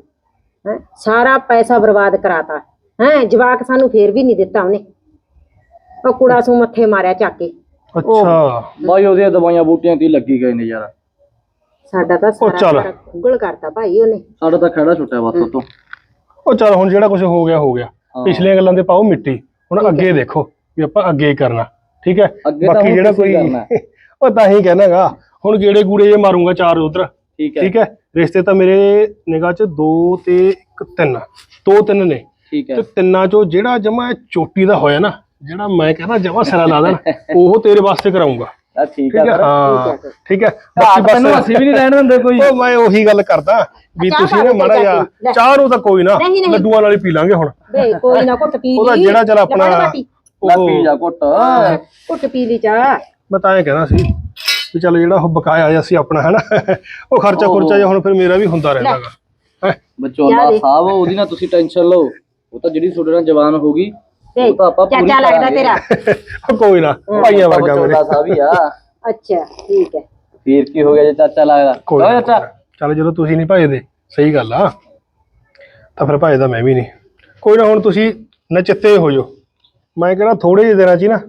ਹੈ? ਸਾਰਾ ਪੈਸਾ ਬਰਬਾਦ ਕਰਾਤਾ ਹੈ? ਜਵਾਕ ਸਾਨੂੰ ਫੇਰ ਵੀ ਨਹੀਂ ਦਿੱਤਾ ਉਹਨੇ। ਉਹ ਕੁੜਾ ਸੂ ਮੱਥੇ ਮਾਰਿਆ ਚੱਕ ਕੇ। ਅੱਛਾ। ਬਾਈ ਉਹਦੀਆਂ ਦਵਾਈਆਂ ਬੂਟੀਆਂ ਤੇ ਹੀ ਲੱਗੀ ਗਏ ਨੇ ਯਾਰ। ਸਾਡਾ ਤਾਂ ਚੱਲ। ਸਾਰਾ ਗੁੱਗਲ ਕਰਤਾ ਭਾਈ ਉਹਨੇ। ਸਾਡਾ ਤਾਂ ਖੜਾ ਛੁੱਟਿਆ ਬਸ ਉਤੋਂ। ਉਹ ਚਲ ਹੁਣ ਜਿਹੜਾ ਕੁਝ ਹੋ ਗਿਆ ਹੋ ਗਿਆ। ਪਿਛਲੀਆਂ ਗੱਲਾਂ ਤੇ ਪਾਓ ਮਿੱਟੀ। ਹੁਣ ਅੱਗੇ ਦੇਖੋ ਵੀ ਆਪਾਂ ਅੱਗੇ ਹੀ ਕਰਨਾ। ਠੀਕ ਹੈ? ਅੱਗੇ ਤਾਂ ਬਾਕੀ ਹੁਣ ਜਿਹੜਾ ਤੁਸੀਂ ਕੋਈ ਕਰਨਾ ਉਹ ਤਾਂ ਹੀ ਕਹਿਣਾਗਾ ਹੁਣ ਗੇੜੇ ਗੂੜੇ ਜੇ ਮਾਰੂੰਗਾ ਚਾਰ ਉਧਰ। ਠੀਕ ਹੈ। ਠੀਕ ਹੈ? ਰਿਸ਼ਤੇ ਤਾਂ ਮੇਰੇ ਨਿਗਾਹ 'ਚ ਦੋ ਤੇ ਇੱਕ ਤਿੰਨ। ਦੋ ਤਿੰਨ ਨੇ। ਠੀਕ ਹੈ। ਤੇ ਤਿੰਨਾਂ 'ਚੋਂ ਜਿਹੜਾ ਜਮਾ ਚੋਟੀ ਦਾ ਹੋਇਆ ਨਾ ਜਿਹੜਾ ਮੈਂ ਕਹਿੰਦਾ ਜਮਾ ਸਿਰਾ ਲਾ ਦੇਣ ਉਹ ਤੇਰੇ ਵਾਸਤੇ ਕਰਾਉਂਗਾ। ਆ ਠੀਕ ਠੀਕ ਹੈ ਹੈ ਫਿਰ। ਹਾਂ ਠੀਕ ਹੈ ਬਾਕੀ ਬਾਕੀ ਤੈਨੂੰ ਅਸੀਂ ਵੀ ਨਹੀਂ ਰਹਿਣ ਦਿੰਦੇ ਕੋਈ। ਉਹ ਮੈਂ ਉਹੀ ਗੱਲ ਕਰਦਾ ਵੀ ਚਾਹ ਤੁਸੀਂ ਪਾ ਨਾ ਦੇ ਮਾੜਾ ਚਾਚੀ, ਜਿਹਾ ਲੈ। ਚਾਹ ਨੂੰ ਤਾਂ ਕੋਈ ਨਾ ਨਹੀਂ, ਨਹੀਂ। ਲੱਡੂਆਂ ਨਾਲ ਹੀ ਪੀ ਲਾਂਗੇ ਹੁਣ। ਵੇ ਕੋਈ ਨਾ ਘੁੱਟ ਪੀ ਉਹਦਾ ਲਈ। ਜਿਹੜਾ ਚੱਲ ਲੈ ਆਪਣਾ ਫੜ ਬਾਟੀ। ਲੈ ਉਹ ਪੀ ਜਾ ਘੁੱਟ। ਘੁੱਟ ਪੀ ਲਈ ਚਾਹ। ਮੈਂ ਤਾਂ ਇਹ ਕਹਿਣਾ ਸੀ ਵੀ ਚੱਲ ਜਿਹੜਾ ਉਹ ਬਕਾਇਆ ਜਿਹਾ ਸੀ ਆਪਣਾ ਹਨਾ? ਉਹ ਖਰਚਾ ਖੁਰਚਾ ਜਿਹਾ ਹੁਣ ਫਿਰ ਮੇਰਾ ਵੀ ਹੁੰਦਾ ਰਹਿੰਦਾਗਾ। ਬਚੋਲਾ। ਸਾਹਿਬ ਉਹਦੀ ਨਾ ਤੁਸੀਂ ਟੈਨਸ਼ਨ ਲਓ। ਉਹ ਤਾਂ ਜਿਹੜੀ ਤੁਹਾਡੇ ਨਾਲ ਜਵਾਨ ਹੋਗੀ ਵੇ ਉਹ ਤਾਂ ਆਪਾਂ ਪੂਰੀ ਚਾਚਾ ਲੱਗਦਾ ਕਰਾਂਗੇ। ਤੇਰਾ। ਕੋਈ ਨਾ ਭਾਈਆਂ ਤਾਂ ਵਰਗਾ ਮੇਰੇ ਬਚੋਲਾ ਸਾਹਿਬ ਹੀ ਆ। ਅੱਛਾ ਠੀਕ ਹੈ। ਫੇਰ ਕੀ ਹੋ ਗਿਆ ਜੇ ਚਾਚਾ ਲੱਗਦਾ? ਕੋਈ ਲਓ ਚਾਚਾ। ਚੱਲ ਜਦੋਂ ਤੁਸੀਂ ਨਹੀਂ ਭਜਦੇ ਸਹੀ ਗੱਲ ਆ। ਤਾਂ ਫਿਰ ਭਜਦਾ ਮੈਂ ਵੀ ਨਹੀਂ। ਕੋਈ ਨਾ ਹੁਣ ਤੁਸੀਂ ਨਚਿੱਤੇ ਹੋ ਜਾਓ। ਮੈਂ ਕਹਿੰਦਾ ਥੋੜੇ ਜਿਹੇ ਦਿਨਾਂ 'ਚ ਹੀ ਨਾ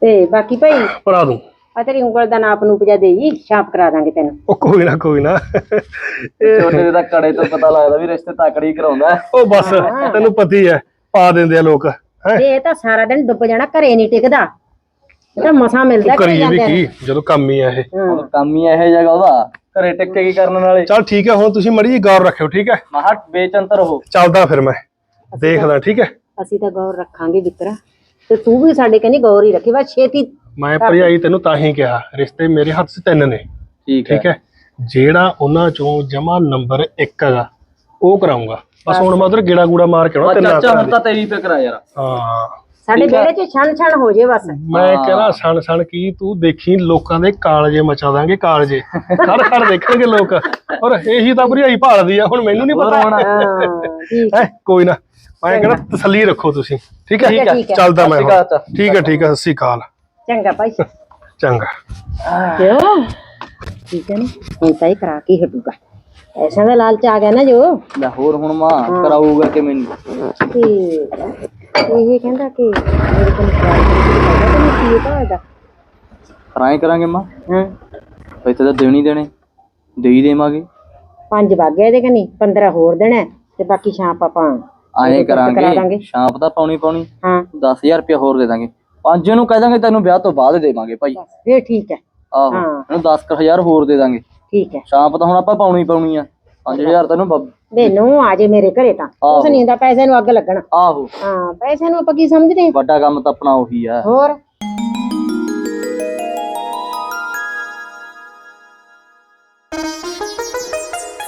ਤੇ ਬਾਕੀ ਭਾਈ ਭਰਾ ਦੂੰ। ਆ ਤੇਰੀ ਉਂਗਲ ਦਾ ਨਾਪ ਨੂੰ ਪਜਾ ਦੇਈ ਛਾਪ ਕਰਾ ਦਾਂਗੇ ਤੈਨੂੰ। ਉਹ ਕੋਈ ਨਾ ਕੋਈ ਨਾ। ਇਹ- ਛੋਟੇ ਦੇ ਤਾਂ ਕੜੇ ਤੋਂ ਪਤਾ ਲੱਗਦਾ ਵੀ ਰਿਸ਼ਤੇ ਤਕੜੀ ਕਰਾਉਂਦਾ। ਉਹ ਬਸ ਤੈਨੂੰ ਪਤਾ ਹੈ। ਪਾ ਦਿੰਦੇ ਆ ਲੋਕ ਹੈ? ਤੇ ਇਹ ਤਾਂ ਸਾਰਾ ਦਿਨ ਡੁੱਬ ਜਾਣਾ ਘਰੇ ਨਹੀਂ ਟਿਕਦਾ। ਇਹ ਤਾਂ ਮਸਾਂ ਮਿਲਦਾ ਘਰੇ ਕਰੀਏ ਵੀ ਜਾਂਦੇ ਕੀ ਜਦੋਂ ਕੰਮ ਹੀ ਆ ਇਹ। ਹੁਣ ਕੰਮ ਹੀ ਇਹੋ ਜਗ੍ਹਾ ਉਹਦਾ ਘਰੇ ਟਿੱਕੇ ਕੀ ਕਰਨ ਵਾਲੇ? ਚੱਲ ਠੀਕ ਹੈ ਹੁਣ ਤੁਸੀਂ ਮੜੀ ਜੀ ਗੌਰ ਰੱਖਿਓ ਠੀਕ ਹੈ ਮਹਾ ਬੇਚੰਤਰ ਹੋ। ਚੱਲਦਾ ਫਿਰ ਮੈਂ ਦੇਖਦਾ ਠੀਕ ਹੈ ਅਸੀਂ ਤਾਂ ਗੌਰ ਰੱਖਾਂਗੇ ਵਿਕਰਾ ਤੇ ਤੂੰ ਵੀ ਸਾਡੇ ਕਹਿੰਦੀ ਗੌਰ ਹੀ ਰੱਖੀ ਬਸ ਛੇਤੀ ਮੈਂ ਭਰਜਾਈ ਤੈਨੂੰ ਤਾਂ ਹੀ ਕਿਹਾ ਰਿਸ਼ਤੇ ਮੇਰੇ ਹੱਥ 'ਚ ਤਿੰਨ ਨੇ। ਠੀਕ ਹੈ ਠੀਕ ਹੈ ਜਿਹੜਾ ਉਹਨਾਂ ਚੋਂ ਜਮਾ ਨੰਬਰ 1 ਹੈਗਾ ਉਹ ਕਰਾਉਂਗਾ। ਬਸ ਹੁਣ ਮੈਂ ਉਧਰ ਗੇੜਾ ਗੂੜਾ ਮਾਰ ਕੇ ਆਉਣਾ ਤਿੰਨਾਂ ਚਾਚਾ ਹੁਣ। ਤਾਂ ਤੇਰੀ ਫਿਕਰ ਆ ਯਾਰ। ਹਾਂ। ਸਾਡੇ ਵਿਹੜੇ 'ਚ ਛਣ ਛਣ ਹੋ ਜੇ ਬਸ। ਮੈਂ ਕਹਿੰਦਾ ਸਣ ਸਣ ਕੀ ਤੂੰ ਦੇਖੀ ਲੋਕਾਂ ਦੇ ਕਾਲਜੇ ਮਚਾ ਦਾਂਗੇ ਕਾਲਜੇ। ਖੜ ਖੜ ਦੇਖਣਗੇ ਲੋਕ। ਔਰ ਇਹੀ ਤਾਂ ਭਰਜਾਈ ਭਾਲਦੀ ਆ ਹੁਣ ਮੈਨੂੰ ਨਹੀਂ ਪਤਾ। ਹੁਣ। ਹਾਂ ਠੀਕ। ਹੈ ਕੋਈ ਨਾ। ਮੈਂ ਕਹਿੰਦਾ ਤਸੱਲੀ ਰੱਖੋ ਤੁਸੀਂ। ਠੀਕ ਹੈ। ਚੱਲਦਾ ਮੈਂ। ਠੀਕ ਹੈ ਠੀਕ ਹੈ ਸਤਿ ਸ਼੍ਰੀ ਅਕਾਲ। ਚੰਗਾ ਭਾਈ। ਚੰਗਾ। ਕਿਉਂ? ਠੀਕ ਹੈ ਨਾ? ਹੁਣ ਤਾਂ ਹੀ ਕਰਾ ਕੇ ਹਟੂਗਾ। ਐਸਾ ਦਾ ਲਾਲਚ ਆ ਗਿਆ ਨਾ ਜੋ। ਲੈ ਹੋਰ ਹੁਣ ਮਾਂ ਕਰਾਊਗਾ ਕਿ ਮੈਨੂੰ? ਤੇ ਇਹ ਕਹਿੰਦਾ ਕਿ ਮੇਰੇ ਕੋਲ ਪਿਆਰ ਕਰਦਾ ਤੇ ਮੈਂ ਕੀ ਭਾਲਦਾ ਫਰਾਈ ਕਰਾਂਗੇ ਮਾਂ। ਹਾਂ। ਪੈਸੇ ਤਾਂ ਦੇਣੀ ਦੇਣੇ। ਦੇ ਹੀ ਦੇਵਾਂਗੇ। ਪੰਜ ਵਗ ਗਏ ਇਹਦੇ ਕਨੀ 15 ਹੋਰ ਦੇਣਾ ਹੈ ਤੇ ਬਾਕੀ ਸ਼ਾਮ ਆਪਾਂ ਆਏ ਕਰਾ ਕਰਾਂਗੇ ਸ਼ਾਮ ਦਾ ਪਾਉਣੀ ਪਾਉਣੀ। ਹਾਂ। 10000 ਰੁਪਏ ਹੋਰ ਦੇ ਦਾਂਗੇ। ਪੰਜ ਨੂੰ ਕਹਿ ਦਾਂਗੇ ਤੈਨੂੰ ਵਿਆਹ ਤੋਂ ਬਾਅਦ ਦੇਵਾਂਗੇ ਭਾਈ। ਫੇਰ ਠੀਕ ਹੈ। ਆਹੋ ਹਾਂ। ਇਹਨੂੰ 10000 ਹੋਰ ਦੇ ਦਾਂਗੇ। ਠੀਕ ਹੈ। ਸ਼ਾਮ ਤਾਂ ਹੁਣ ਆਪਾਂ ਪਾਉਣੀ ਪਾਉਣੀ ਆ। 5000 ਤੈਨੂੰ ਬ- ਮੈਨੂੰ ਆ ਜੇ ਮੇਰੇ ਘਰੇ ਤਾਂ। ਆਹੋ। ਉਸ ਨਹੀਂ ਹੁੰਦਾ ਪੈਸੇ ਨੂੰ ਅੱਗ ਲੱਗਣਾ। ਆਹੋ। ਹਾਂ ਪੈਸੇ ਨੂੰ ਆਪਾਂ ਕੀ ਸਮਝਦੇ ਹਾਂ? ਵੱਡਾ ਕੰਮ ਤਾਂ ਆਪਣਾ ਉਹੀ ਆ। ਹੋਰ?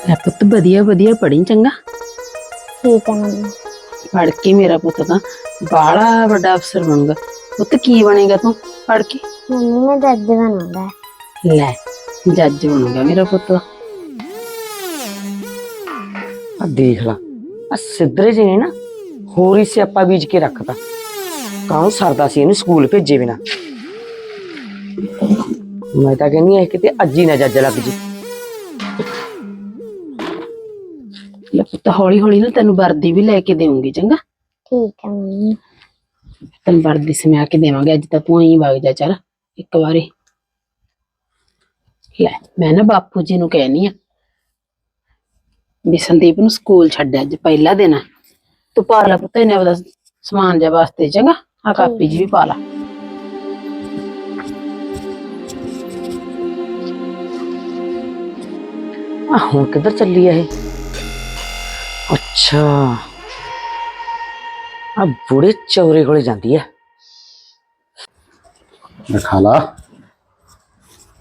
ਲੈ ਪੁੱਤ ਵਧੀਆ ਵਧੀਆ ਪੜੀ ਚੰਗਾ? ਠੀਕ ਹੈ ਮੰਮੀ। ਪੜ ਕੇ ਮੇਰਾ ਪੁੱਤ ਤਾਂ ਬਾੜਾ ਵੱਡਾ ਅਫਸਰ ਬਣੂਗਾ। ਪੁੱਤ ਕੀ ਬਣੇਗਾ ਤੂੰ? ਪੜ ਕੇ। ਮੰਮੀ ਮੈਂ ਜੱਜ ਬਣਾਉਂਦਾ। ਲੈ। ਜੱਜ ਬਣੂਗਾ ਮੇਰਾ ਪੁੱਤ। ਆ ਦੇਖ ਲਾ ਆ ਸਿੱਧਰੇ ਜਿਹੇ ਨੇ ਨਾ ਹੋਰ ਹੀ ਸਿਆਪਾ ਬੀਜ ਕੇ ਰੱਖਤਾ। ਕਾਹਨੂੰ ਸਰਦਾ ਸੀ ਇਹਨੂੰ ਸਕੂਲ ਭੇਜੇ ਬਿਨਾ? ਮੈਂ ਤਾਂ ਕਹਿੰਦੀ ਆ ਕਿਤੇ ਅੱਜ ਹੀ ਨਾ ਜੱਜ ਲੱਗ ਜੀ। ਲੈ ਪੁੱਤ ਹੌਲੀ ਹੌਲੀ ਨਾ ਤੈਨੂੰ ਵਰਦੀ ਵੀ ਲੈ ਕੇ ਦੇਵਾਂਗੀ ਚੰਗਾ? ਠੀਕ ਹੈ ਮੰਮੀ। ਤੈਨੂੰ ਵਰਦੀ ਸਮਿਆ ਕੇ ਦੇਵਾਂਗੇ ਅੱਜ ਤਾਂ ਤੂੰ ਹੀ ਵਗ ਜਾ ਚੱਲ। ਇੱਕ ਵਾਰੀ। ਲੈ ਮੈਂ ਨਾ ਬਾਪੂ ਜੀ ਨੂੰ ਕਹਿਨੀ ਆ ਵੀ ਸੰਦੀਪ ਨੂੰ ਸਕੂਲ ਛੱਡ ਅੱਜ ਪਹਿਲਾ ਦਿਨ ਆ। ਤੂੰ ਪਾ ਲੈ ਪੁੱਤ ਇਹਨੇ ਉਹਦਾ ਸਮਾਨ ਜਾ ਵਾਸਤੇ ਚੰਗਾ? ਆ ਕਾਪੀ ਜੀ ਵੀ ਪਾ ਲਾ। ਆ ਹੁਣ ਕਿੱਧਰ ਚੱਲੀ ਆ ਇਹ? ਅੱਛਾ। ਆ ਬੁੜੇ ਚੌਰੇ ਕੋਲੇ ਜਾਂਦੀ ਆ। ਖਾ ਲਾ।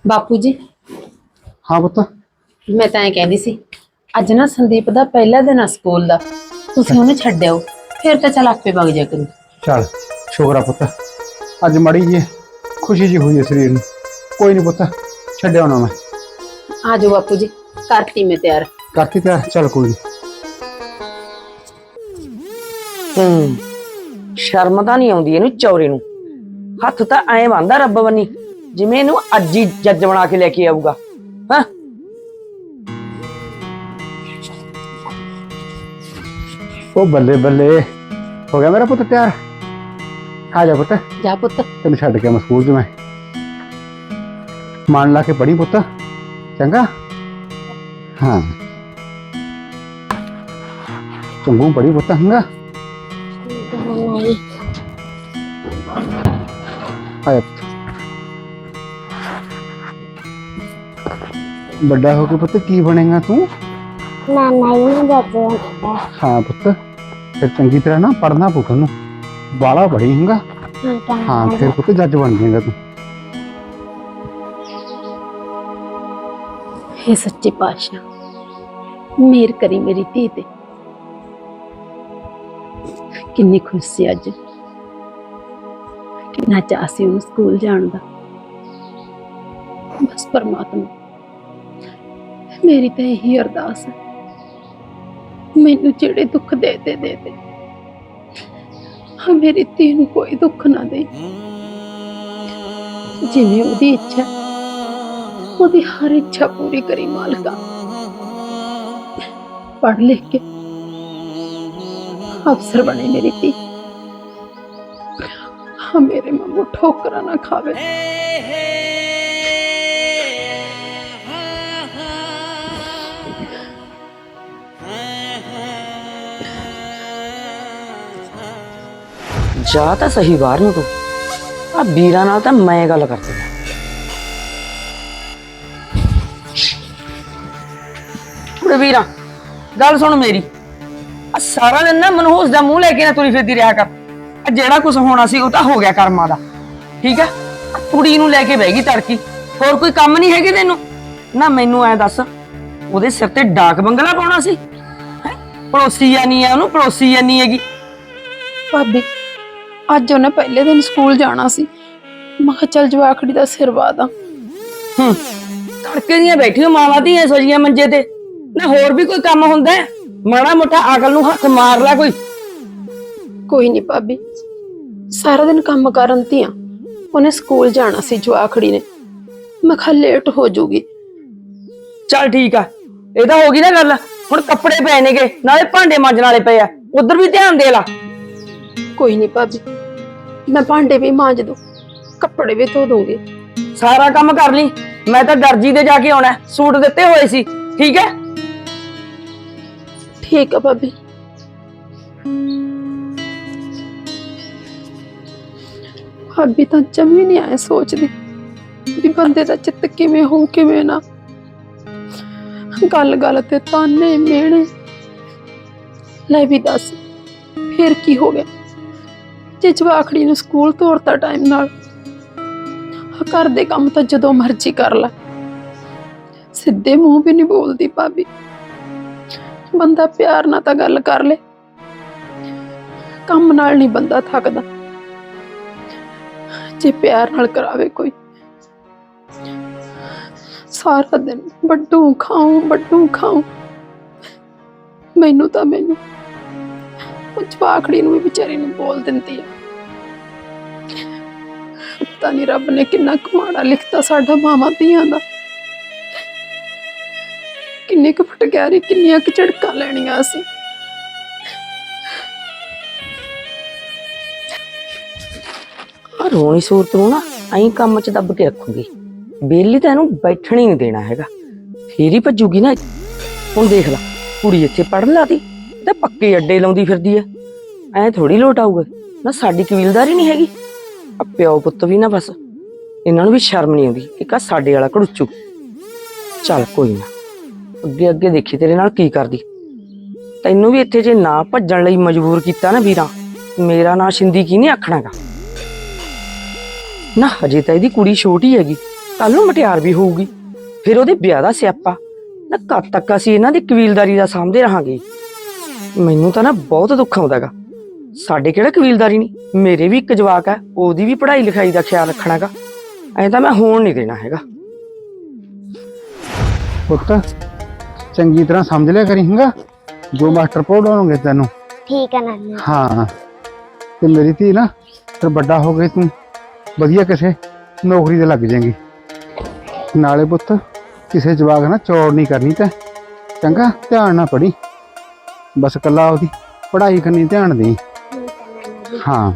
ਬਾਪੂ ਜੀ ਹਾਂ ਪੁੱਤ। ਮੈਂ ਤਾਂ ਇਹ ਕਹਿੰਦੀ ਸੀ ਅੱਜ ਨਾ ਸੰਦੀਪ ਦਾ ਪਹਿਲਾ ਦਿਨ ਆ ਸਕੂਲ ਦਾ ਤੁਸੀਂ ਉਹਨੂੰ ਛੱਡਿਓ ਫਿਰ ਤਾਂ ਚੱਲ ਆਪੇ ਵਗ ਜਾ ਕਰੂ। ਚੱਲ ਸ਼ੁਕਰ ਆ ਪੁੱਤ। ਅੱਜ ਮੜੀ ਜੀ ਖੁਸ਼ੀ ਜੀ ਹੋਈ ਹੈ ਸਰੀਰ ਨੂੰ। ਕੋਈ ਨਹੀਂ ਪੁੱਤ ਛੱਡਿਆ ਨਾ ਮੈਂ। ਆ ਜਾਓ ਬਾਪੂ ਜੀ ਕਰਤੀ ਮੈਂ ਤਿਆਰ। ਕਰਤੀ ਤਿਆਰ? ਚੱਲ ਕੋਈ ਨਹੀਂ ਹੂੰ ਸ਼ਰਮ ਤਾਂ ਨਹੀਂ ਆਉਂਦੀ ਇਹਨੂੰ ਚੌਰੇ ਨੂੰ। ਹੱਥ ਤਾਂ ਐ ਬੰਦਾ ਰੱਬ ਬੰਨੀ ਜਿਵੇਂ ਇਹਨੂੰ ਅੱਜ ਹੀ ਜੱਜ ਬਣਾ ਕੇ ਲੈ ਕੇ ਆਊਗਾ। ਉਹ ਬੱਲੇ ਬੱਲੇ। ਹੋ ਗਿਆ ਮੇਰਾ ਪੁੱਤ ਤਿਆਰ? ਆ ਜਾ ਪੁੱਤ। ਜਾ ਪੁੱਤ। ਤੈਨੂੰ ਛੱਡ ਕੇ ਮੈਂ ਸਕੂਲ 'ਚ ਮੈਂ। ਮਨ ਲਾ ਕੇ ਪੜੀ ਪੁੱਤ। ਚੰਗਾ? ਹਾਂ। ਚੰਗੂ ਪੜੀ ਪੁੱਤ ਹੰਗਾ ਠੀਕ ਹੈ ਮੰਮੀ ਆ ਜਾ ਵੱਡਾ ਹੋ ਕੇ ਪੁੱਤ ਕੀ ਬਣੇਗਾ ਤੂੰ? ਨਾਨਾ ਜੀ ਨੂੰ ਜੱਜ ਹੈ ਹਾਂ ਪੁੱਤ। ਫਿਰ ਚੰਗੀ ਤਰ੍ਹਾਂ ਨਾ ਪੜਨਾ ਪੁੱਤ ਨੂੰ ਬਾਲਾ ਪੜੀ ਹੁੰਗਾ ਠੀਕ ਹੈ ਹਾਂ ਨਾਨਾ ਫਿਰ ਜੀ ਪੁੱਤ ਜੱਜ ਬਣ ਜਾਏਗਾ ਤੂੰ ਹੇ ਸੱਚੇ ਪਾਤਸ਼ਾਹ ਮੇਰ ਕਰੀ ਮੇਰੀ ਧੀ ਤੇ ਕਿੰਨੀ ਖੁਸ਼ੀ ਸੀ ਅੱਜ ਕਿੰਨਾ ਚਾਅ ਸੀ ਉਹਨੂੰ ਸਕੂਲ ਜਾਣ ਦਾ ਬਸ ਪਰਮਾਤਮਾ ਮੇਰੀ ਤਾਂ ਇਹੀ ਅਰਦਾਸ ਹੈ ਮੈਨੂੰ ਜਿਹੜੇ ਦੁੱਖ ਦੇ ਦੇ ਦੇ ਦੇ। ਹਾਂ, ਮੇਰੀ ਧੀ ਨੂੰ ਕੋਈ ਦੁੱਖ ਨਾ ਦੇ। ਜਿਵੇਂ ਉਹਦੀ ਇੱਛਾ, ਉਹਦੀ ਹਰ ਇੱਛਾ ਪੂਰੀ ਕਰੀ ਮਾਲਕਾ। ਪੜ੍ਹ ਲਿਖ ਕੇ ਅਫਸਰ ਬਣੇ ਮੇਰੀ ਧੀ। ਹਾਂ, ਮੇਰੇ ਮਾਂ ਠੋਕਰਾਂ ਨਾ ਖਾਵੇ। ਜਾ ਤਾਂ ਸਹੀ ਬਾਹਰ ਨੂੰ ਤੂੰ। ਆ ਵੀਰਾਂ ਨਾਲ ਤਾਂ ਮੈਂ ਗੱਲ ਕਰਦੀ ਆ। ਕੁੜੇ ਵੀਰਾਂ, ਗੱਲ ਸੁਣ ਮੇਰੀ। ਆ ਸਾਰਾ ਦਿਨ ਨਾ ਮਨਹੂਸ ਦਾ ਮੂੰਹ ਲੈ ਕੇ ਨਾ ਤੁਰੀ ਫਿਰਦੀ ਰਿਹਾ ਕਰ। ਆ ਜਿਹੜਾ ਕੁਝ ਹੋਣਾ ਸੀ ਉਹ ਤਾਂ ਹੋ ਗਿਆ ਕਰਮਾਂ ਦਾ। ਠੀਕ ਹੈ ਕੁੜੀ ਨੂੰ ਲੈ ਕੇ ਬਹਿ ਗਈ ਤੜਕੀ। ਹੋਰ ਕੋਈ ਕੰਮ ਨਹੀਂ ਹੈਗੇ ਤੈਨੂੰ? ਨਾ ਮੈਨੂੰ ਐ ਦੱਸ, ਉਹਦੇ ਸਿਰ ਤੇ ਡਾਕ ਬੰਗਲਾ ਪਾਉਣਾ ਸੀ? ਹੈਂ? ਪੜੋਸੀ ਜਾਨੀ ਆ ਉਹਨੂੰ? ਪੜੋਸੀ ਜਾਨੀ ਹੈਗੀ? ਭਾਬੀ ਅੱਜ ਉਹਨੇ ਪਹਿਲੇ ਦਿਨ ਸਕੂਲ ਜਾਣਾ ਸੀ। ਮੈਂ ਕਿਹਾ ਚੱਲ ਜਵਾਖੜੀ ਦਾ ਸਿਰ ਵਾਦਾ। ਹੂੰ ਤੜਕੇ ਦੀਆਂ ਬੈਠੀਆਂ ਮਾਵਾਂ ਦੀਆਂ ਸਜੀਆਂ ਮੰਜੇ ਤੇ। ਨਾ ਹੋਰ ਵੀ ਕੋਈ ਕੰਮ ਹੁੰਦਾ ਹੈ? ਮਾੜਾ ਮੋਟਾ ਅਕਲ ਨੂੰ ਹੱਥ ਮਾਰ ਲੈ ਕੋਈ। ਕੋਈ ਨਹੀਂ ਭਾਬੀ। ਸਾਰਾ ਦਿਨ ਕੰਮ ਕਰਨ ਧੀਆਂ। ਉਹਨੇ ਸਕੂਲ ਜਾਣਾ ਸੀ ਜਵਾਖੜੀ ਨੇ। ਮੈਂ ਕਿਹਾ ਲੇਟ ਹੋ ਜੂਗੀ। ਚੱਲ ਠੀਕ ਆ। ਇਹ ਤਾਂ ਹੋ ਗਈ ਨਾ ਗੱਲ। ਹੁਣ ਕੱਪੜੇ ਪਏ ਨੇਗੇ ਨਾਲੇ ਭਾਂਡੇ ਮਾਂਜਣ ਵਾਲੇ ਪਏ ਆ। ਉਧਰ ਵੀ ਧਿਆਨ ਦੇ ਲਾ। ਕੋਈ ਨਹੀਂ ਭਾਬੀ। ਮੈਂ ਭਾਂਡੇ ਵੀ ਮਾਂਜ ਦੂੰ ਕੱਪੜੇ ਵੀ ਧੋ ਦੂੰਗੀ। ਸਾਰਾ ਕੰਮ ਕਰ ਲਈ। ਮੈਂ ਤਾਂ ਦਰਜੀ ਦੇ ਜਾ ਕੇ ਆਉਣਾ ਹੈ। ਸੂਟ ਦਿੱਤੇ ਹੋਏ ਸੀ। ਠੀਕ ਹੈ? ਠੀਕ ਆ ਭਾਬੀ। ਭਾਬੀ ਤਾਂ ਜਮੀ ਨਹੀਂ ਆਏ ਸੋਚਦੀ ਵੀ ਬੰਦੇ ਦਾ ਚਿੱਤ ਕਿਵੇਂ ਹੋਊ ਕਿਵੇਂ ਨਾ। ਗੱਲ ਗੱਲ ਤੇ ਤਾਨੇ ਮੇਣੇ ਲੈ ਵੀ ਦੱਸ ਫਿਰ ਕੀ ਹੋ ਗਿਆ? ਜੇ ਜਵਾਖੜੀ ਨੂੰ ਸਕੂਲ ਤੋਰਤਾ ਟਾਈਮ ਨਾਲ। ਘਰ ਦੇ ਕੰਮ ਤਾਂ ਜਦੋਂ ਮਰਜ਼ੀ ਕਰ ਲੈ। ਸਿੱਧੇ ਮੂੰਹ ਵੀ ਨਹੀਂ ਬੋਲਦੀ ਭਾਬੀ। ਬੰਦਾ ਪਿਆਰ ਨਾਲ ਤਾਂ ਗੱਲ ਕਰ ਲੇ। ਕੰਮ ਨਾਲ ਨਹੀਂ ਬੰਦਾ ਥੱਕਦਾ। ਜੇ ਪਿਆਰ ਨਾਲ ਕਰਾਵੇ ਕੋਈ। ਸਾਰਾ ਦਿਨ ਵੱਡੂ ਖਾਉ ਵੱਡੂ ਖਾਉ ਮੈਨੂੰ ਤਾਂ ਮੈਨੂੰ ਉਹ ਜਵਾਕੜੀ ਨੂੰ ਵੀ ਵਿਚਾਰੀ ਨੂੰ ਬੋਲ ਦਿੰਦੀ ਹੈ ਪਤਾ ਨਹੀਂ ਰੱਬ ਨੇ ਕਿੰਨਾ ਕਮਾੜਾ ਲਿਖਤਾ ਸਾਡਾ ਮਾਵਾਂ ਧੀਆਂ ਦਾ ਕਿੰਨੇ ਕੁ ਫਟਕਾਰੀ ਕਿੰਨੀਆਂ ਕੁ ਝੜਕਾਂ ਲੈਣੀਆਂ ਅਸੀਂ ਆ ਰੋਣੀ ਸੂਰਤ ਨੂੰ ਨਾ ਐਂ ਕੰਮ 'ਚ ਦੱਬ ਕੇ ਰੱਖੂਗੀ ਬੇਲੀ ਤਾਂ ਇਹਨੂੰ ਬੈਠਣ ਹੀ ਨਹੀਂ ਦੇਣਾ ਹੈਗਾ ਫੇਰ ਹੀ ਭੱਜੂਗੀ ਨਾ ਹੁਣ ਦੇਖ ਲੈ ਕੁੜੀ ਇੱਥੇ ਪੜਨ ਲਾਤੀ ਇਹ ਤੇ ਪੱਕੇ ਅੱਡੇ ਲਾਉਂਦੀ ਫਿਰਦੀ ਐ। ਐ ਥੋੜੀ ਲੋਟ ਆਊਗਾ। ਨਾ ਸਾਡੀ ਕਬੀਲਦਾਰੀ ਨਹੀਂ ਹੈਗੀ। ਆ ਪਿਓ ਪੁੱਤ ਵੀ ਨਾ ਬਸ। ਇਹਨਾਂ ਨੂੰ ਵੀ ਸ਼ਰਮ ਨਹੀਂ ਆਉਂਦੀ ਇੱਕ ਆ ਸਾਡੇ ਵਾਲਾ ਘੜੂਚੂ। ਚੱਲ ਕੋਈ ਨਾ। ਅੱਗੇ ਅੱਗੇ ਦੇਖੀ ਤੇਰੇ ਨਾਲ ਕੀ ਕਰਦੀ। ਤੈਨੂੰ ਵੀ ਇੱਥੇ ਜੇ ਨਾ ਭੱਜਣ ਲਈ ਮਜਬੂਰ ਕੀਤਾ ਨਾ ਵੀਰਾਂ, ਮੇਰਾ ਨਾਂ ਸ਼ਿੰਦੀ ਕੀ ਨਹੀਂ ਆਖਣਾਗਾ। ਨਾ ਹਜੇ ਤਾਂ ਇਹਦੀ ਕੁੜੀ ਛੋਟੀ ਹੈਗੀ। ਕੱਲ ਨੂੰ ਮਟਿਆਰ ਵੀ ਹੋਊਗੀ। ਫਿਰ ਉਹਦੇ ਵਿਆਹ ਦਾ ਸਿਆਪਾ। ਨਾ ਕਦ ਤੱਕ ਅਸੀਂ ਇਹਨਾਂ ਦੀ ਕਬੀਲਦਾਰੀ ਦਾ ਸਾਂਭਦੇ ਰਹਾਂਗੇ। ਮੈਨੂੰ ਤਾਂ ਨਾ ਬਹੁਤ ਦੁੱਖ ਆਉਂਦਾਗਾ ਸਾਡੇ ਕਿਹੜਾ ਕਬੀਲਦਾਰੀ ਨਹੀਂ? ਮੇਰੇ ਵੀ ਇੱਕ ਜਵਾਕ ਹੈ ਉਹਦੀ ਵੀ ਪੜ੍ਹਾਈ ਲਿਖਾਈ ਦਾ ਖਿਆਲ ਰੱਖਣਾਗਾ ਐਂ ਤਾਂ ਮੈਂ ਹੋਣ ਨਹੀਂ ਦੇਣਾ ਹੈਗਾ। ਪੁੱਤ ਚੰਗੀ ਤਰ੍ਹਾਂ ਸਮਝ ਲਿਆ ਕਰੀ ਹੁੰਗਾ? ਜੋ ਮਾਸਟਰ ਪੜਾਉਣਗੇ ਤੈਨੂੰ। ਠੀਕ ਹੈ ਨਾਨਾ। ਹਾਂ। ਤੇ ਮੇਰੀ ਧੀ ਨਾ ਫਿਰ ਵੱਡਾ ਹੋ ਗਈ ਤੂੰ। ਵਧੀਆ ਕਿਸੇ ਨੌਕਰੀ ਤੇ ਲੱਗ ਜਾਏਗੀ। ਨਾਲੇ ਪੁੱਤ ਕਿਸੇ ਜਵਾਕ ਨਾਲ ਚੌੜ ਨਹੀਂ ਕਰਨੀ ਤੇ। ਚੰਗਾ ਧਿਆਨ ਨਾਲ ਪੜੀ ਬਸ ਕੱਲਾ ਉਹਦੀ ਪੜ੍ਹਾਈ ਕਰਨੀ ਧਿਆਨ ਦੇ ਹਾਂ।